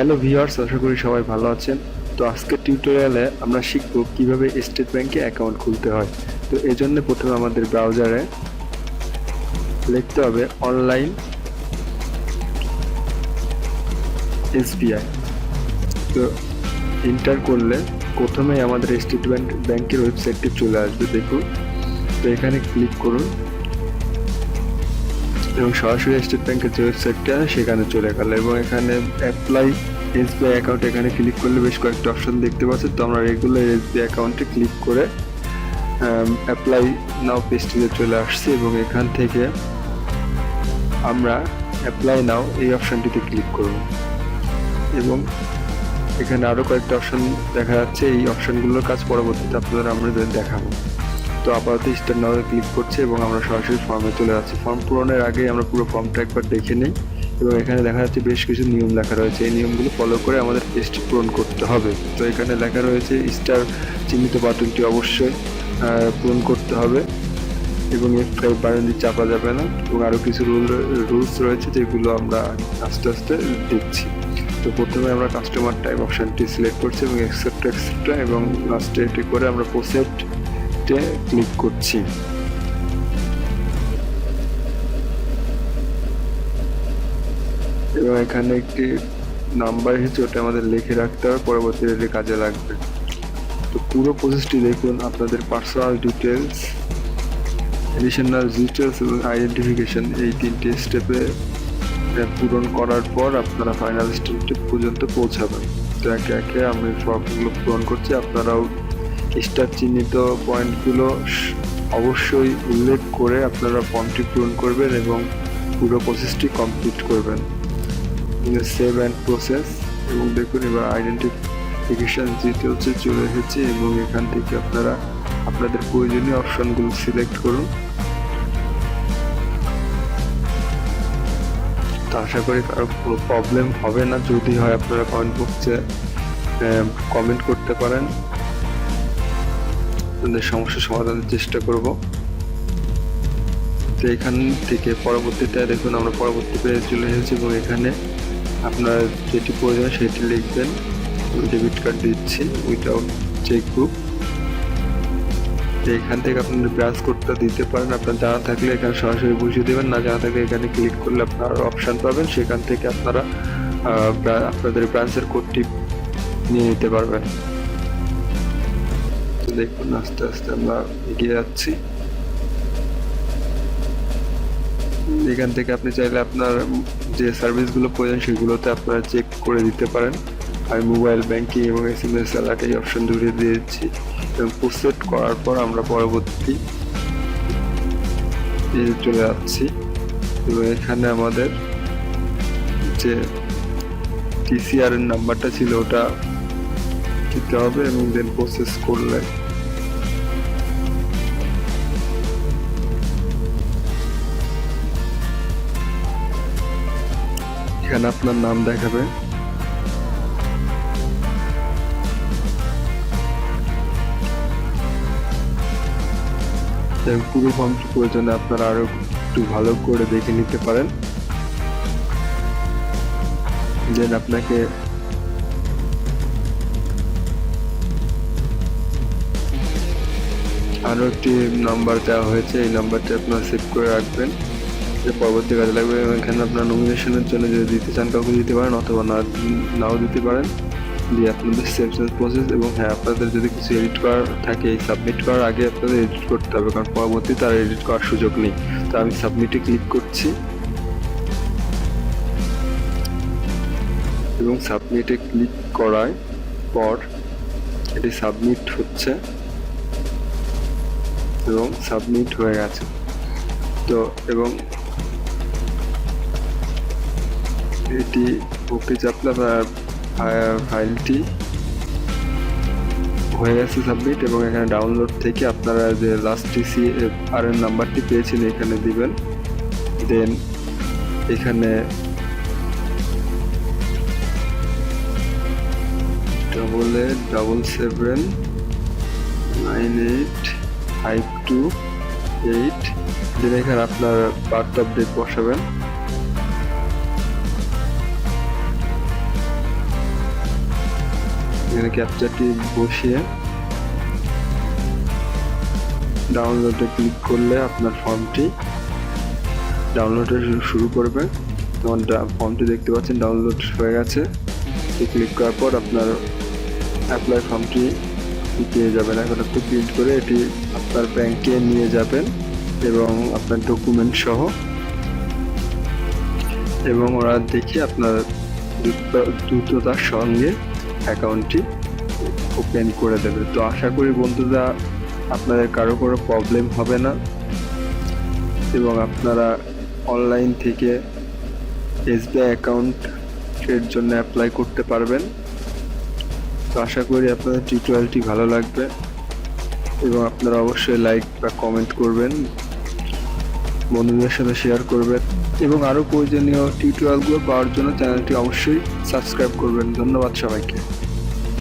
Hello viewers আশা করি সবাই ভালো আছেন। তো আজকের টিউটোরিয়ালে আমরা শিখব কীভাবে স্টেট ব্যাংকে অ্যাকাউন্ট খুলতে হয়। তো এই জন্য প্রথমে আমাদের ব্রাউজারে লিখতে হবে অনলাইন এসবিআই তো এন্টার করলে প্রথমেই আমাদের স্টেট ব্যাংক ব্যাংকের ওয়েবসাইটটি চলে আসবে, দেখুন। তো এখানে ক্লিক করুন। এবং সরাসরি স্টেট ব্যাংকের যে ওয়েবসাইটটা, সেখানে চলে গেল এবং এখানে অ্যাপ্লাই এসবিআই অ্যাকাউন্ট এখানে ক্লিক করলে বেশ কয়েকটা অপশন দেখতে পাচ্ছেন তো আমরা রেগুলার এসবিআই অ্যাকাউন্টে ক্লিক করে অ্যাপ্লাই নাও পেজটিতে চলে আসছি এবং এখান থেকে আমরা অ্যাপ্লাই নাও এই অপশনটিতে ক্লিক করব। এবং এখানে আরও কয়েকটা অপশন দেখা যাচ্ছে। এই অপশনগুলোর কাজ পরবর্তীতে আপনাদের আমরা দেখাবো। তো আপাতত স্টার নাও ক্লিক করছে এবং আমরা সরাসরি ফর্মে চলে যাচ্ছি ফর্ম পূরণের আগে আমরা পুরো ফর্মটা একবার দেখে নিই এবং এখানে দেখা যাচ্ছে বেশ কিছু নিয়ম লেখা রয়েছে এই নিয়মগুলো ফলো করে আমাদের পেজটি পূরণ করতে হবে তো এখানে লেখা রয়েছে স্টার চিহ্নিত বাটনটি অবশ্যই পূরণ করতে হবে এবং এফ ফাইভ বাটনটি চাপা যাবে না এবং আরও কিছু রুল রুলস রয়েছে যেগুলো আমরা আস্তে আস্তে দেখছি তো প্রথমে আমরা কাস্টমার টাইপ অপশনটি সিলেক্ট করছি এবং এক্সেপ্ট এক্সেপ্ট এবং লাস্টে এটি করে আমরা প্রসেপ্টে ক্লিক করছি। এবং এখানে একটি নাম্বার এসেছে, ওটা আমাদের লিখে রাখতে হবে, পরবর্তীতে কাজে লাগবে। তো পুরো প্রসেসটি দেখুন, আপনাদের পার্সোনাল ডিটেলস এডিশনাল ডিটেলস এবং আইডেন্টিফিকেশন এই তিনটি স্টেপে পূরণ করার পর আপনারা ফাইনাল স্টেপটি পর্যন্ত পৌঁছাবেন। তো একে একে আমি সবগুলো পূরণ করছি, আপনারাও স্টার চিহ্নিত পয়েন্টগুলো অবশ্যই উল্লেখ করে আপনারা ফর্মটি পূরণ করবেন এবং পুরো প্রসেসটি কমপ্লিট করবেন। সেভ অ্যান্ড প্রসেস এবং দেখুন এবার আইডেন্টিফিকেশন ডিটেলসে চলে এসেছে, এবং এখান থেকে আপনারা আপনাদের প্রয়োজনীয় অপশনগুলো সিলেক্ট করুন। তো আশা করি কারও প্রবলেম হবে না। যদি হয় আপনারা কমেন্ট বক্সে কমেন্ট করতে পারেন। আপনাদের সমস্যা সমাধানের চেষ্টা করব। তো এখান থেকে পরবর্তীতে দেখুন, আমরা পরবর্তী পেজে চলে এসেছি এবং এখানে আপনার যেটি প্রয়োজন সেটি লিখবেন। ডেবিট কার্ড দিচ্ছি উইথাউট চেক বুক তো এখান থেকে আপনার ব্রাঞ্চ কোডটা দিতে পারেন, আপনার জানা থাকলে এখানে সরাসরি বুঝিয়ে দেবেন। না জানা থাকলে এখানে ক্লিক করলে আপনার অপশান পাবেন। সেখান থেকে আপনারা আপনাদের ব্রাঞ্চের কোডটি নিয়ে নিতে পারবেন। দেখুন, আস্তে আস্তে আমরা এগিয়ে যাচ্ছি। এখান থেকে আপনি চাইলে আপনার যে সার্ভিসগুলো প্রয়োজন, সেগুলোতে আপনারা চেক করে দিতে পারেন। আমি মোবাইল ব্যাংকিং এবং এস এম এস অ্যালার্ট এই অপশন দুটো দিয়েছি এবং প্রসেট করার পর আমরা পরবর্তী চলে যাচ্ছি। এবং এখানে আমাদের যে টিসিআর নাম্বারটা ছিল, ওটা দিতে হবে এবং দেন প্রসেস করলে এখানে আপনার নাম দেখাবে। পুরো ফর্মটি প্রয়োজনে আপনারা আরও একটু ভালো করে দেখে নিতে পারেন। দেন আপনাকে আরও একটি নাম্বার দেওয়া হয়েছে। এই নাম্বারটি আপনারা সেভ করে রাখবেন। যে পরবর্তী কাজে লাগবে এবং এখানে আপনার নমিনেশনের জন্য যদি দিতে চান, কাউকে দিতে পারেন অথবা না, নাও দিতে পারেন। দিয়ে আপনাদের সেভ প্রসেস এবং হ্যাঁ আপনাদের যদি কিছু এডিট করার থাকে সাবমিট করার আগে আপনাদের এডিট করতে হবে, কারণ পরবর্তী আর এডিট করার সুযোগ নেই। তো আমি সাবমিটে ক্লিক করছি। এবং সাবমিটে ক্লিক করার পর এটি সাবমিট হচ্ছে এবং সাবমিট হয়ে গেছে। তো, এবং এটি চাপলে আপনার ফাইলটি হয়ে গেছে সাবমিট এবং এখানে ডাউনলোড থেকে আপনারা যে লাস্ট টিসি আর এর নাম্বারটি পেয়েছেন এখানে দিবেন। দেন এখানে double eight double seven nine eight five two eight then এখানে আপনার বার্থ আপডেট বসাবেন। এখানে ক্যাপচারটি বসিয়ে ডাউনলোডে ক্লিক করলে আপনার ফর্মটি ডাউনলোড শুরু করবে। যেমন ফর্মটি দেখতে পাচ্ছেন ডাউনলোড হয়ে গেছে। ক্লিক করার পর আপনার অ্যাপ্লাই ফর্মটি পেয়ে যাবেন। এখন আপনি প্রিন্ট করে এটি আপনার ব্যাংকে নিয়ে যাবেন এবং আপনার ডকুমেন্ট সহ। এবং ওরা দেখে আপনার দ্রুততার সঙ্গে অ্যাকাউন্টটি ওপেন করে দেবে। তো আশা করি বন্ধুরা আপনাদের কারও কোনো প্রবলেম হবে না এবং আপনারা অনলাইন থেকে এসবিআই অ্যাকাউন্টের জন্য অ্যাপ্লাই করতে পারবেন। তো আশা করি আপনাদের টিউটোরিয়ালটি ভালো লাগবে এবং আপনারা অবশ্যই লাইক বা কমেন্ট করবেন। বন্ধুদের সাথে শেয়ার করবেন এবং আরও প্রয়োজনীয় টিউটোরিয়ালগুলো পাওয়ার জন্য চ্যানেলটি অবশ্যই সাবস্ক্রাইব করবেন। ধন্যবাদ সবাইকে।